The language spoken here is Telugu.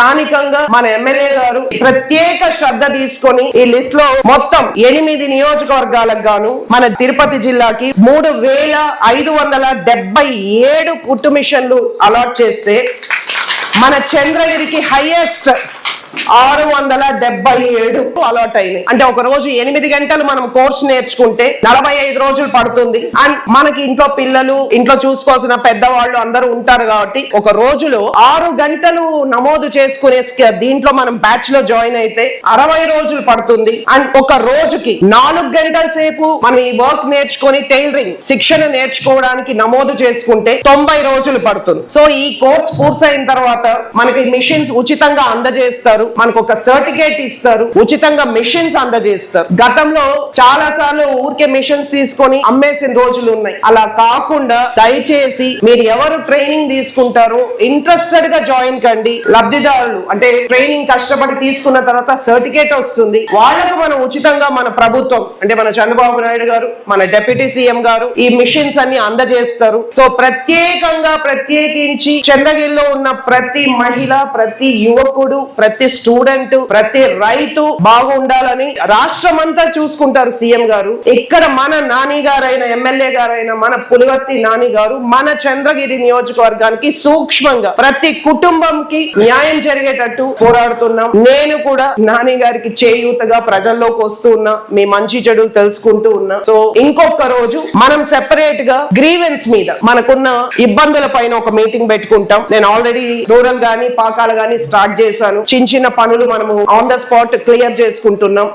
స్థానికంగా మన ఎమ్మెల్యే గారు ప్రత్యేక శ్రద్ధ తీసుకొని ఈ లిస్ట్లో మొత్తం ఎనిమిది నియోజకవర్గాలకు గాను మన తిరుపతి జిల్లాకి మూడు వేల ఐదు వందల డెబ్బై ఏడు కుట్టు మిషన్లు అలాట్ చేస్తే మన చంద్రగిరికి హైయెస్ట్ ఆరు వందల డెబ్బై ఏడు. అలాట్ అయినాయి అంటే ఒక రోజు ఎనిమిది గంటలు మనం కోర్స్ నేర్చుకుంటే నలభై ఐదు రోజులు పడుతుంది. అండ్ మనకి ఇంట్లో పిల్లలు ఇంట్లో చూసుకోవాల్సిన పెద్దవాళ్ళు అందరూ ఉంటారు కాబట్టి ఒక రోజులో ఆరు గంటలు నమోదు చేసుకునే స్క- దీంట్లో మనం బ్యాచ్లో జాయిన్ అయితే అరవై రోజులు పడుతుంది. అండ్ ఒక రోజుకి నాలుగు గంటల సేపు మనం ఈ వర్క్ నేర్చుకొని టైలరింగ్ శిక్షణ నేర్చుకోవడానికి నమోదు చేసుకుంటే తొంభై రోజులు పడుతుంది. సో ఈ కోర్స్ పూర్తయిన తర్వాత మనకి మిషన్స్ ఉచితంగా అందజేస్తారు. మనకు ఒక సర్టిఫికేట్ ఇస్తారు ఉచితంగా మిషన్స్ అందజేస్తారు. గతంలో చాలా సార్లు ఊరికే మిషన్స్ తీసుకొని అమ్మేసిన రోజులు ఉన్నాయి. అలా కాకుండా దయచేసి మీరు ఎవరు ట్రైనింగ్ తీసుకుంటారో ఇంట్రెస్టెడ్గా జాయిన్ కండి. లబ్ధిదారులు అంటే ట్రైనింగ్ కష్టపడి తీసుకున్న తర్వాత సర్టిఫికేట్ వస్తుంది. వాళ్ళకు మనం ఉచితంగా మన ప్రభుత్వం అంటే మన చంద్రబాబు నాయుడు గారు మన డెప్యూటీ సీఎం గారు ఈ మిషన్స్ అన్ని అందజేస్తారు. సో ప్రత్యేకంగా ప్రత్యేకించి చంద్రగిరిలో ఉన్న ప్రతి మహిళ ప్రతి యువకుడు ప్రతి స్టూడెంట్ ప్రతి రైతు బాగుండాలని రాష్ట్రం అంతా చూసుకుంటారు సీఎం గారు. ఇక్కడ మన నాని గారైన ఎమ్మెల్యే గారైన మన పులివర్తి నాని గారు మన చంద్రగిరి నియోజకవర్గానికి సూక్ష్మంగా ప్రతి కుటుంబంకి న్యాయం జరిగేటట్టు పోరాడుతున్నాం. నేను కూడా నాని గారికి చేయూతగా ప్రజల్లోకి వస్తూ ఉన్నా మీ మంచి చెడులు తెలుసుకుంటూ ఉన్నా. సో ఇంకొక రోజు మనం సెపరేట్గా గ్రీవెన్స్ మీద మనకున్న ఇబ్బందుల పైన ఒక మీటింగ్ పెట్టుకుంటాం. నేను ఆల్రెడీ రూరల్ గానీ పాకాలు గానీ స్టార్ట్ చేశాను. చిన్న చిన్న పనులు మనము ఆన్ ద స్పాట్ క్లియర్ చేసుకుంటున్నాం.